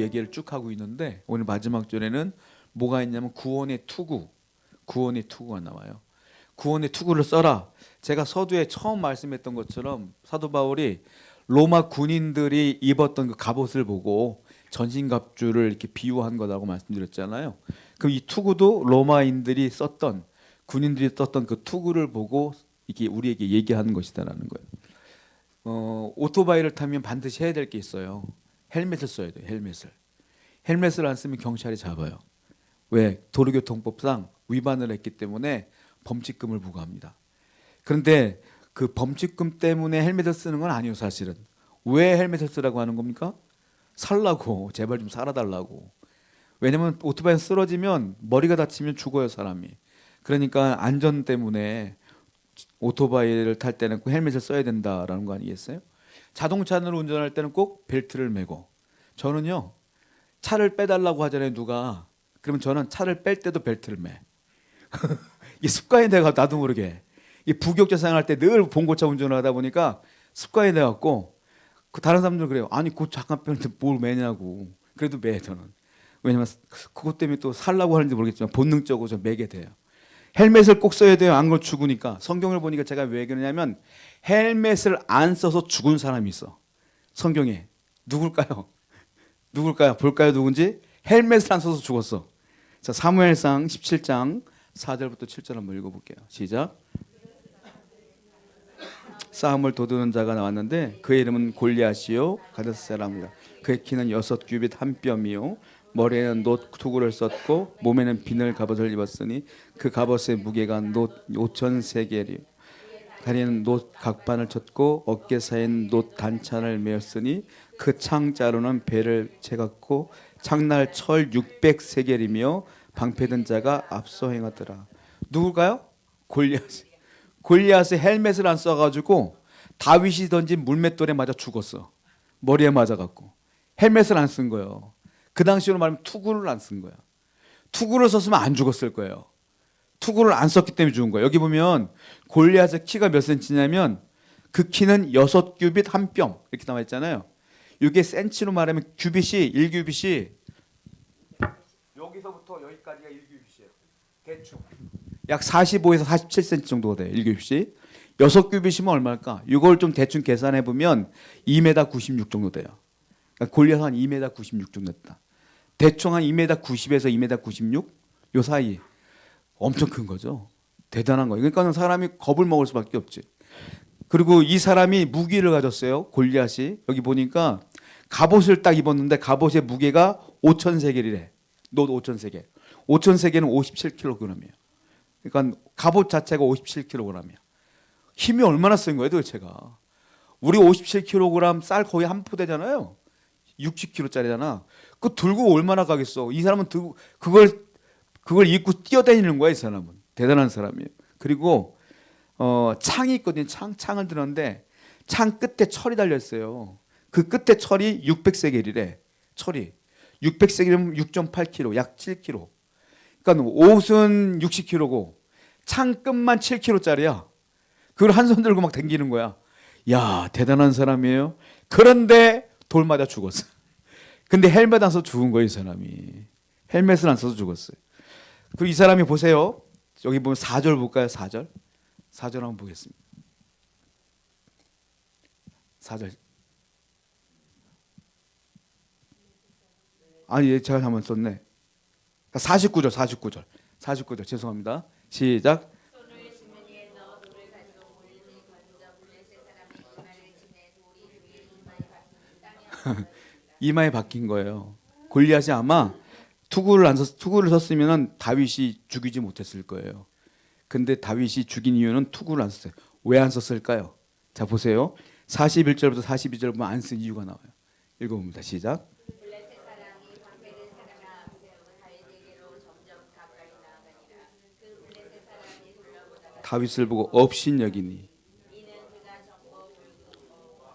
얘기를 쭉 하고 있는데 오늘 마지막 절에는 뭐가 있냐면 구원의 투구, 구원의 투구가 나와요. 구원의 투구를 써라. 제가 서두에 처음 말씀했던 것처럼 사도 바울이 로마 군인들이 입었던 그 갑옷을 보고 전신갑주를 이렇게 비유한 거라고 말씀드렸잖아요. 그럼 이 투구도 로마인들이 썼던 군인들이 썼던 그 투구를 보고 이게 우리에게 얘기하는 것이다라는 거예요. 어, 오토바이를 타면 반드시 해야 될 게 있어요. 헬멧을 써야 돼요. 헬멧을. 헬멧을 안 쓰면 경찰이 잡아요. 왜? 도로교통법상 위반을 했기 때문에 범칙금을 부과합니다. 그런데 그 범칙금 때문에 헬멧을 쓰는 건 아니에요, 사실은. 왜 헬멧을 쓰라고 하는 겁니까? 살라고 제발 좀 살아달라고. 왜냐면 오토바이 쓰러지면 머리가 다치면 죽어요 사람이. 그러니까 안전 때문에 오토바이를 탈 때는 꼭 헬멧을 써야 된다라는 거 아니겠어요? 자동차를 운전할 때는 꼭 벨트를 매고. 저는요 차를 빼달라고 하잖아요 누가. 그러면 저는 차를 뺄 때도 벨트를 매. 이 습관이 돼가 나도 모르게 이 부격자 생활할 때 늘 봉고차 운전을 하다 보니까 습관이 돼갖고 그 다른 사람들 은 그래요. 아니 그 잠깐 빼는데 뭘 매냐고. 그래도 매 저는. 왜냐면 그것 때문에 또 살라고 하는지 모르겠지만 본능적으로 좀 매게 돼요. 헬멧을 꼭 써야 돼요. 안 그러면 죽으니까. 성경을 보니까 제가 왜 그러냐면 헬멧을 안 써서 죽은 사람이 있어. 성경에 누굴까요? 누굴까요? 볼까요? 누군지? 헬멧을 안 써서 죽었어. 자, 사무엘상 17장 4절부터 7절 한번 읽어 볼게요. 시작. 싸움을 도두는 자가 나왔는데 그의 이름은 골리앗이요 가데스 사람이라 그의 키는 여섯 규빗 한 뼘이요 머리에는 놋 투구를 썼고 몸에는 비늘 갑옷을 입었으니 그 갑옷의 무게가 놋 오천 세겔이요 다리에는 놋 각반을 쳤고 어깨 사이엔 놋 단찬을 메었으니 그 창자루는 배를 채갔고 창날 철 600세겔이며 방패든 자가 앞서 행하더라 누굴까요? 골리앗 골리앗의 헬멧을 안 써가지고 다윗이 던진 물맷돌에 맞아 죽었어. 머리에 맞아갖고 헬멧을 안 쓴 거예요. 그 당시로 말하면 투구를 안 쓴 거야. 투구를 썼으면 안 죽었을 거예요. 투구를 안 썼기 때문에 죽은 거예요. 여기 보면 골리앗의 키가 몇 센치냐면 그 키는 여섯 규빗 한 뼘 이렇게 나와 있잖아요. 이게 센치로 말하면 규빗이 1규빗이 여기서부터 여기까지가 1규빗이에요. 대충. 약 45에서 47cm 정도가 돼요. 1규빗이. 6규빗이면 얼마일까? 이걸 좀 대충 계산해 보면 2m 96 정도 돼요. 그러니까 골리앗 한 2m 96 정도 됐다. 대충 한 2m 90에서 2m 96? 요 사이. 엄청 큰 거죠. 대단한 거예요. 그러니까 사람이 겁을 먹을 수밖에 없지. 그리고 이 사람이 무기를 가졌어요. 골리앗이. 여기 보니까 갑옷을 딱 입었는데 갑옷의 무게가 5천 세겔이래. 놋 5천 세겔. 5천 세겔은 57kg이에요. 그러니까 갑옷 자체가 57kg이야. 힘이 얼마나 센 거예요, 도대체가. 우리 57kg 쌀 거의 한 포대잖아요. 60kg짜리잖아. 그 들고 얼마나 가겠어. 이 사람은 들고 그걸 그걸 입고 뛰어다니는 거야, 이 사람은. 대단한 사람이에요. 그리고 어, 창이 있거든요. 창 창을 들었는데 창 끝에 철이 달려 있어요. 그 끝에 철이 600세겔이래. 철이 600세겔이면 6.8kg, 약 7kg. 그러니까 옷은 60kg고 창 끝만 7kg짜리야. 그걸 한 손 들고 막 당기는 거야. 야 대단한 사람이에요. 그런데 돌 맞아 죽었어. 근데 헬멧 안 써서 죽은 거예요, 이 사람이. 헬멧을 안 써서 죽었어요. 그리고 이 사람이 보세요. 여기 보면 4절 볼까요? 4절. 4절 한번 보겠습니다. 4절. 아니, 예, 제가 한번 썼네. 49절, 49절. 49절. 죄송합니다. 시작. 손을 주머니에 넣어 돌을 가지고 몰림을 건져 블레셋 사람이 이마를 치매 돌이 그의 이마에 박힌 땅에 이마에 박힌 거예요. 골리앗이 아마 투구를 안 썼, 투구를 썼으면 다윗이 죽이지 못했을 거예요. 근데 다윗이 죽인 이유는 투구를 안 썼어요. 왜 안 썼을까요? 자 보세요. 41절부터 42절 보면 안 쓴 이유가 나와요. 읽어봅니다. 시작. 다윗을 보고 업신 여기니 이는 그가 정보 불고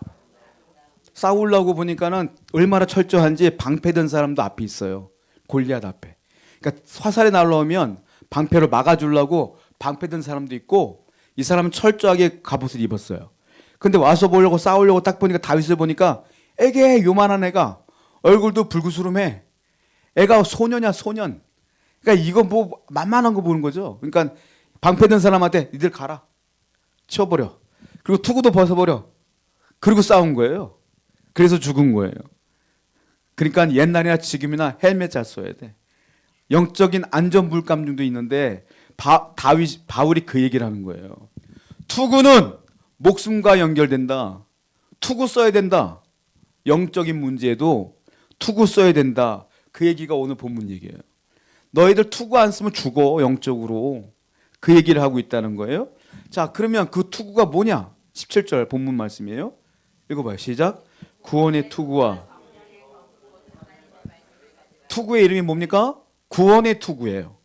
싸우려고 보니까는 얼마나 철저한지 방패든 사람도 앞에 있어요. 골리앗 앞에. 그러니까 화살이 날라오면 방패를 막아주려고 방패든 사람도 있고 이 사람은 철저하게 갑옷을 입었어요. 근데 와서 보려고 싸우려고 딱 보니까 다윗을 보니까 애게 요만한 애가 얼굴도 불구스름해. 애가 소년이야 소년. 그러니까 이거 뭐 만만한 거 보는 거죠. 그러니까 방패든 사람한테 니들 가라. 치워버려. 그리고 투구도 벗어버려. 그리고 싸운 거예요. 그래서 죽은 거예요. 그러니까 옛날이나 지금이나 헬멧 잘 써야 돼. 영적인 안전 불감증도 있는데 바, 다윗 바울이 그 얘기를 하는 거예요. 투구는 목숨과 연결된다. 투구 써야 된다. 영적인 문제에도 투구 써야 된다. 그 얘기가 오늘 본문 얘기예요. 너희들 투구 안 쓰면 죽어 영적으로. 그 얘기를 하고 있다는 거예요. 자, 그러면 그 투구가 뭐냐? 17절 본문 말씀이에요. 읽어봐요. 시작. 구원의 투구와 투구의 이름이 뭡니까? 구원의 투구예요.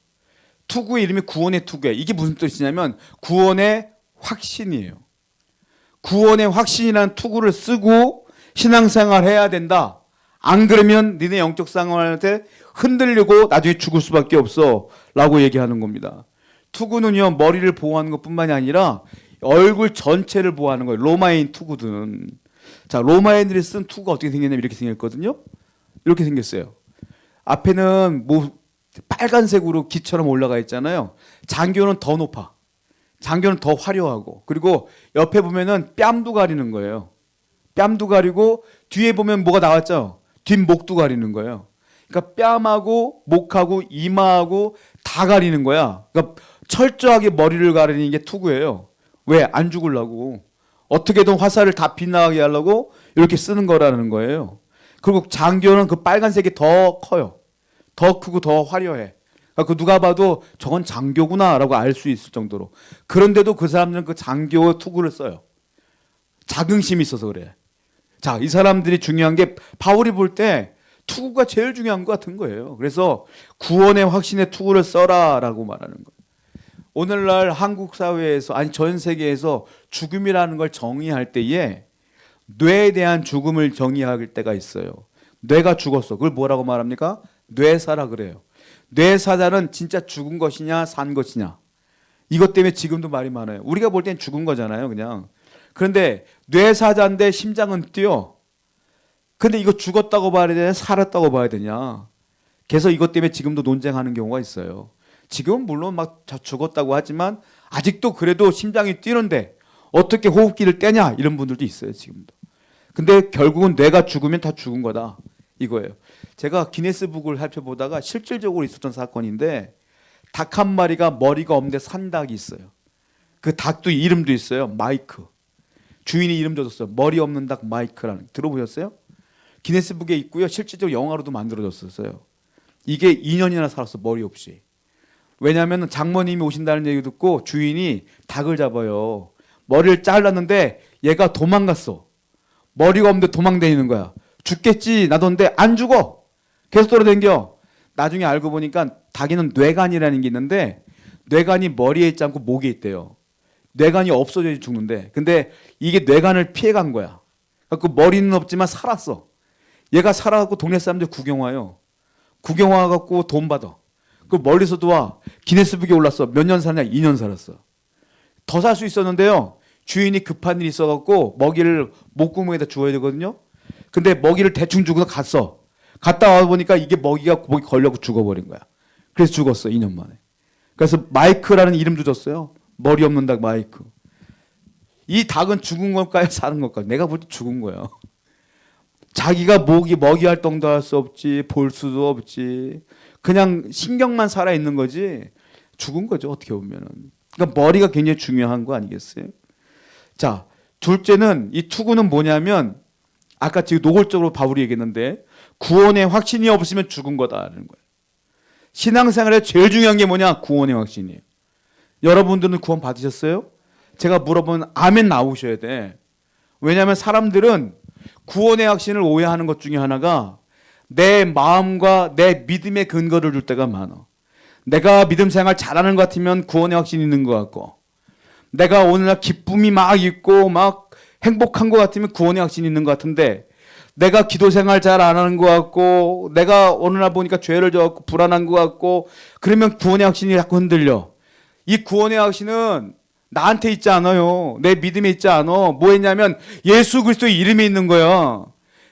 투구의 이름이 구원의 투구예요. 이게 무슨 뜻이냐면 구원의 확신이에요. 구원의 확신이라는 투구를 쓰고 신앙생활 해야 된다. 안 그러면 니네 영적 생활할 때 흔들리고 나중에 죽을 수밖에 없어. 라고 얘기하는 겁니다. 투구는요, 머리를 보호하는 것 뿐만이 아니라 얼굴 전체를 보호하는 거예요. 로마인 투구들은. 자, 로마인들이 쓴 투구가 어떻게 생겼냐면 이렇게 생겼거든요. 이렇게 생겼어요. 앞에는 뭐 빨간색으로 기처럼 올라가 있잖아요. 장교는 더 높아. 장교는 더 화려하고 그리고 옆에 보면은 뺨도 가리는 거예요. 뺨도 가리고 뒤에 보면 뭐가 나왔죠? 뒷목도 가리는 거예요. 그러니까 뺨하고 목하고 이마하고 다 가리는 거야. 그러니까 철저하게 머리를 가리는 게 투구예요. 왜? 안 죽으려고. 어떻게든 화살을 다 빗나가게 하려고 이렇게 쓰는 거라는 거예요. 그리고 장교는 그 빨간색이 더 커요. 더 크고 더 화려해. 그 누가 봐도 저건 장교구나라고 알 수 있을 정도로. 그런데도 그 사람들은 그 장교 투구를 써요. 자긍심이 있어서 그래. 자, 이 사람들이 중요한 게 바울이 볼 때 투구가 제일 중요한 것 같은 거예요. 그래서 구원의 확신의 투구를 써라라고 말하는 거예요. 오늘날 한국 사회에서 아니 전 세계에서 죽음이라는 걸 정의할 때에 뇌에 대한 죽음을 정의할 때가 있어요. 뇌가 죽었어. 그걸 뭐라고 말합니까? 뇌사라 그래요. 뇌사자는 진짜 죽은 것이냐 산 것이냐. 이것 때문에 지금도 말이 많아요. 우리가 볼 땐 죽은 거잖아요, 그냥. 그런데 뇌사자인데 심장은 뛰어. 근데 이거 죽었다고 봐야 되냐, 살았다고 봐야 되냐. 그래서 이것 때문에 지금도 논쟁하는 경우가 있어요. 지금은 물론 막다 죽었다고 하지만 아직도 그래도 심장이 뛰는데 어떻게 호흡기를 떼냐 이런 분들도 있어요, 지금도. 근데 결국은 뇌가 죽으면 다 죽은 거다. 이거예요. 제가 기네스북을 살펴보다가 실질적으로 있었던 사건인데 닭 한 마리가 머리가 없는데 산 닭이 있어요. 그 닭도 이름도 있어요. 마이크. 주인이 이름 줬어요. 머리 없는 닭 마이크라는. 들어보셨어요? 기네스북에 있고요. 실질적으로 영화로도 만들어졌었어요. 이게 2년이나 살았어. 머리 없이. 왜냐하면 장모님이 오신다는 얘기 듣고 주인이 닭을 잡아요. 머리를 잘랐는데 얘가 도망갔어. 머리가 없는데 도망다니는 거야. 죽겠지 나던데 안 죽어. 계속 돌아댕겨. 나중에 알고 보니까 닭에는 뇌간이라는 게 있는데 뇌간이 머리에 있지 않고 목에 있대요. 뇌간이 없어져야 죽는데 근데 이게 뇌간을 피해간 거야. 그 머리는 없지만 살았어. 얘가 살아갖고 동네 사람들 구경 와요. 구경 와갖고 돈 받아. 그 멀리서도 와. 기네스북에 올랐어. 몇년 살냐? 2년 살았어. 더 살 수 있었는데요. 주인이 급한 일이 있어갖고 먹이를 목구멍에다 주어야 되거든요. 근데 먹이를 대충 주고 갔어. 갔다 와 보니까 이게 먹이가 목이 걸려고 죽어버린 거야. 그래서 죽었어 2년 만에. 그래서 마이크라는 이름도 줬어요. 머리 없는 닭 마이크. 이 닭은 죽은 걸까요? 사는 걸까요? 내가 볼 때 죽은 거예요. 자기가 목이 먹이 활동도 할 수 없지, 볼 수도 없지. 그냥 신경만 살아 있는 거지. 죽은 거죠 어떻게 보면은. 그러니까 머리가 굉장히 중요한 거 아니겠어요? 자, 둘째는 이 투구는 뭐냐면 아까 지금 노골적으로 바울이 얘기했는데 구원의 확신이 없으면 죽은 거다라는 거예요. 신앙생활에 제일 중요한 게 뭐냐? 구원의 확신이에요. 여러분들은 구원 받으셨어요? 제가 물어보면 아멘 나오셔야 돼. 왜냐하면 사람들은 구원의 확신을 오해하는 것 중에 하나가 내 마음과 내 믿음의 근거를 줄 때가 많아. 내가 믿음 생활 잘하는 것 같으면 구원의 확신이 있는 것 같고 내가 오늘날 기쁨이 막 있고 막 행복한 것 같으면 구원의 확신이 있는 것 같은데 내가 기도 생활 잘 안 하는 것 같고 내가 어느 날 보니까 죄를 져갖고 불안한 것 같고 그러면 구원의 확신이 자꾸 흔들려. 이 구원의 확신은 나한테 있지 않아요. 내 믿음에 있지 않아. 뭐 했냐면 예수 그리스도의 이름에 있는 거야.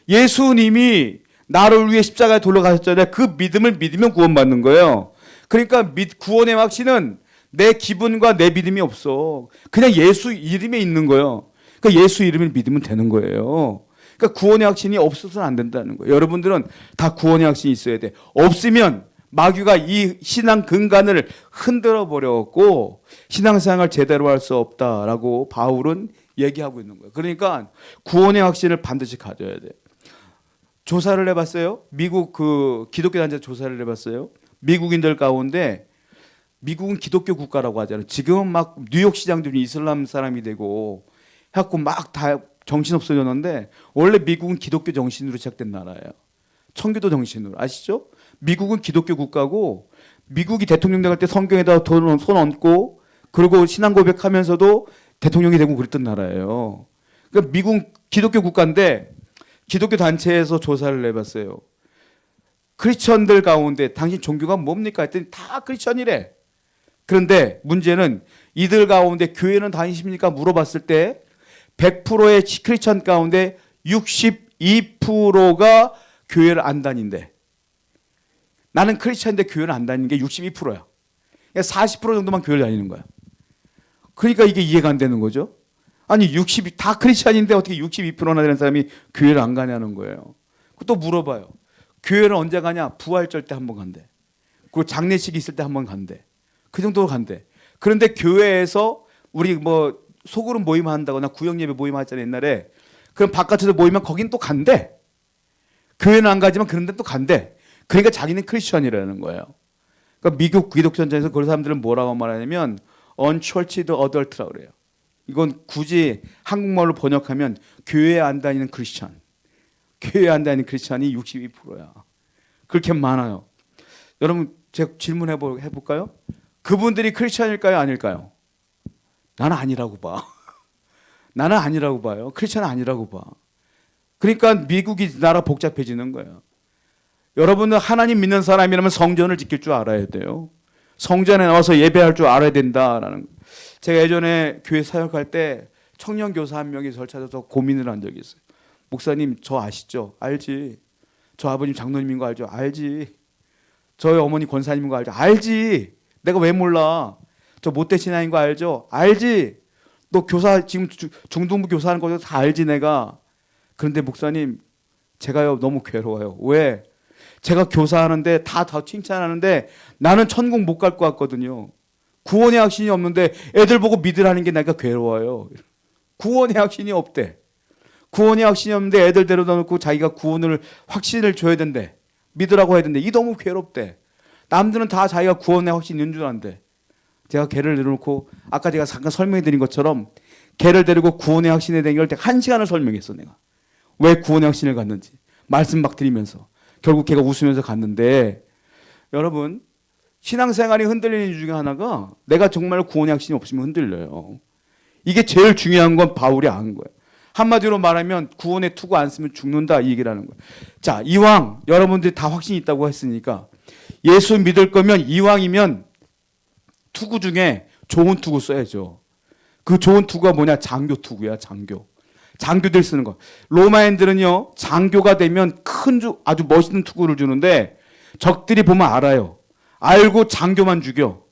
예수님이 나를 위해 십자가에 돌아가셨잖아요. 그 믿음을 믿으면 구원받는 거예요. 그러니까 믿, 구원의 확신은 내 기분과 내 믿음이 없어. 그냥 예수 이름에 있는 거예요. 그러니까 예수 이름을 믿으면 되는 거예요. 그러니까 구원의 확신이 없어서는 안 된다는 거예요. 여러분들은 다 구원의 확신이 있어야 돼. 없으면 마귀가 이 신앙 근간을 흔들어 버렸고 신앙생활 제대로 할 수 없다라고 바울은 얘기하고 있는 거예요. 그러니까 구원의 확신을 반드시 가져야 돼. 조사를 해봤어요. 미국 그 기독교 단체 조사를 해봤어요. 미국인들 가운데 미국은 기독교 국가라고 하잖아요. 지금은 막 뉴욕 시장들이 이슬람 사람이 되고 해갖고 막 다 정신 없어졌는데 원래 미국은 기독교 정신으로 시작된 나라예요. 청교도 정신으로 아시죠? 미국은 기독교 국가고 미국이 대통령 돼갈 때 성경에다 돈- 손 얹고 그리고 신앙 고백하면서도 대통령이 되고 그랬던 나라예요. 그러니까 미국 기독교 국가인데 기독교 단체에서 조사를 해봤어요. 크리스천들 가운데 당신 종교가 뭡니까 했더니 다 크리스천이래. 그런데 문제는 이들 가운데 교회는 다니십니까 물어봤을 때 100%의 크리스천 가운데 62%가 교회를 안 다닌대. 나는 크리스천인데 교회를 안 다니는 게 62%야. 그러니까 40% 정도만 교회를 다니는 거야. 그러니까 이게 이해가 안 되는 거죠. 아니 60, 다 크리스천인데 어떻게 62%나 되는 사람이 교회를 안 가냐는 거예요. 또 물어봐요. 교회를 언제 가냐? 부활절 때 한 번 간대. 그리고 장례식 있을 때 한 번 간대. 그 정도로 간대. 그런데 교회에서 우리 뭐 소그룹 모임 한다거나 구역 예배 모임 하잖아요 옛날에. 그럼 바깥에서 모이면 거긴 또 간대. 교회는 안 가지만 그런데 또 간대. 그러니까 자기는 크리스천이라는 거예요. 그러니까 미국 기독교전에서 그 사람들은 뭐라고 말하냐면 unchurched adult라고 그래요. 이건 굳이 한국말로 번역하면 교회에 안 다니는 크리스천. 교회에 안 다니는 크리스천이 62%야. 그렇게 많아요. 여러분 제가 질문해 보- 해볼까요? 그분들이 크리스천일까요? 아닐까요? 나는 아니라고 봐. 나는 아니라고 봐요. 크리스천은 아니라고 봐. 그러니까 미국이 나라 복잡해지는 거예요. 여러분은 하나님 믿는 사람이라면 성전을 지킬 줄 알아야 돼요. 성전에 나와서 예배할 줄 알아야 된다라는 거. 제가 예전에 교회 사역할 때 청년 교사 한 명이 저를 찾아서 고민을 한 적이 있어요. 목사님 저 아시죠? 알지. 저 아버님 장로님인 거 알죠? 알지. 저희 어머니 권사님인 거 알죠? 알지. 내가 왜 몰라? 저 못돼 신앙인 거 알죠? 알지. 너 교사 지금 주- 중등부 교사하는 거다 알지 내가. 그런데 목사님 제가요 너무 괴로워요. 왜? 제가 교사하는데 다다 칭찬하는데 나는 천국 못 갈 것 같거든요. 구원의 확신이 없는데 애들 보고 믿으라는 게 내가 괴로워요. 구원의 확신이 없대. 구원의 확신이 없는데 애들 데려다 놓고 자기가 구원을 확신을 줘야 된대. 믿으라고 해야 된대. 이 너무 괴롭대. 남들은 다 자기가 구원의 확신이 있는 줄 안대. 제가 걔를 내려놓고 아까 제가 잠깐 설명해 드린 것처럼 걔를 데리고 구원의 확신에 대한 걸한 시간을 설명했어 내가. 왜 구원의 확신을 갖는지 말씀 막 드리면서 결국 걔가 웃으면서 갔는데 여러분 신앙생활이 흔들리는 이유 중에 하나가 내가 정말 구원의 확신이 없으면 흔들려요. 이게 제일 중요한 건 바울이 안 거예요. 한마디로 말하면 구원의 투구 안 쓰면 죽는다 이 얘기라는 거예요. 자 이왕 여러분들이 다 확신이 있다고 했으니까 예수 믿을 거면 이왕이면 투구 중에 좋은 투구 써야죠. 그 좋은 투구가 뭐냐? 장교 투구야, 장교. 장교들 쓰는 거. 로마인들은요, 장교가 되면 큰 주, 아주 멋있는 투구를 주는데 적들이 보면 알아요. 알고 장교만 죽여.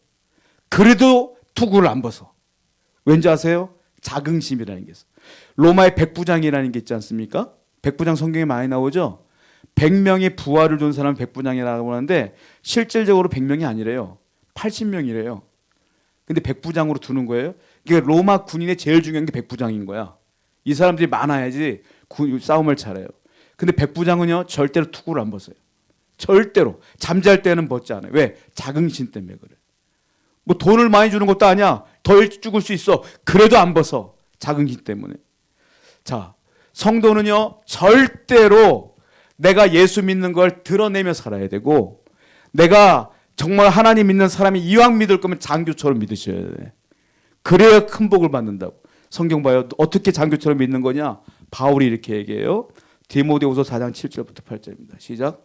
그래도 투구를 안 벗어. 왠지 아세요? 자긍심이라는 게 있어. 로마의 백부장이라는 게 있지 않습니까? 백부장 성경에 많이 나오죠? 100명의 부하를 둔 사람 백부장이라고 하는데 실질적으로 100명이 아니래요. 80명이래요. 근데 백부장으로 두는 거예요. 그러니까 로마 군인의 제일 중요한 게 백부장인 거야. 이 사람들이 많아야지 구- 싸움을 잘해요. 근데 백부장은요 절대로 투구를 안 벗어요. 절대로 잠잘 때는 벗지 않아요. 왜? 자긍심 때문에 그래. 뭐 돈을 많이 주는 것도 아니야. 더 일찍 죽을 수 있어. 그래도 안 벗어. 자긍심 때문에. 자, 성도는요 절대로 내가 예수 믿는 걸 드러내며 살아야 되고 내가 정말 하나님 믿는 사람이 이왕 믿을 거면 장교처럼 믿으셔야 돼. 그래야 큰 복을 받는다고. 성경 봐요. 어떻게 장교처럼 믿는 거냐? 바울이 이렇게 얘기해요. 디모데후서 4장 7절부터 8절입니다. 시작.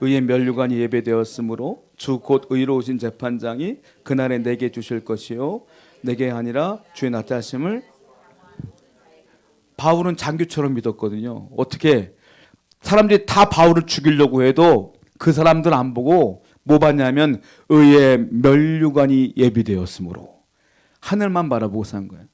의의 면류관이 예배되었으므로 주 곧 의로우신 재판장이 그날에 내게 주실 것이요 내게 아니라 주의 나타심을 바울은 장교처럼 믿었거든요. 어떻게 사람들이 다 바울을 죽이려고 해도 그 사람들 안 보고 뭐 봤냐면 의의 멸류관이 예비되었으므로 하늘만 바라보고 산 거예요.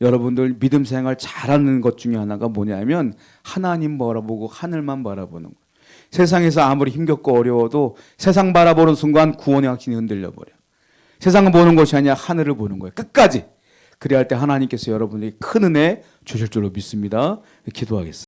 여러분들 믿음 생활 잘하는 것 중에 하나가 뭐냐면 하나님 바라보고 하늘만 바라보는 거예요. 세상에서 아무리 힘겹고 어려워도 세상 바라보는 순간 구원의 확신이 흔들려 버려. 세상을 보는 것이 아니라 하늘을 보는 거예요. 끝까지. 그래야 할 때 하나님께서 여러분에게 큰 은혜 주실 줄로 믿습니다. 기도하겠습니다.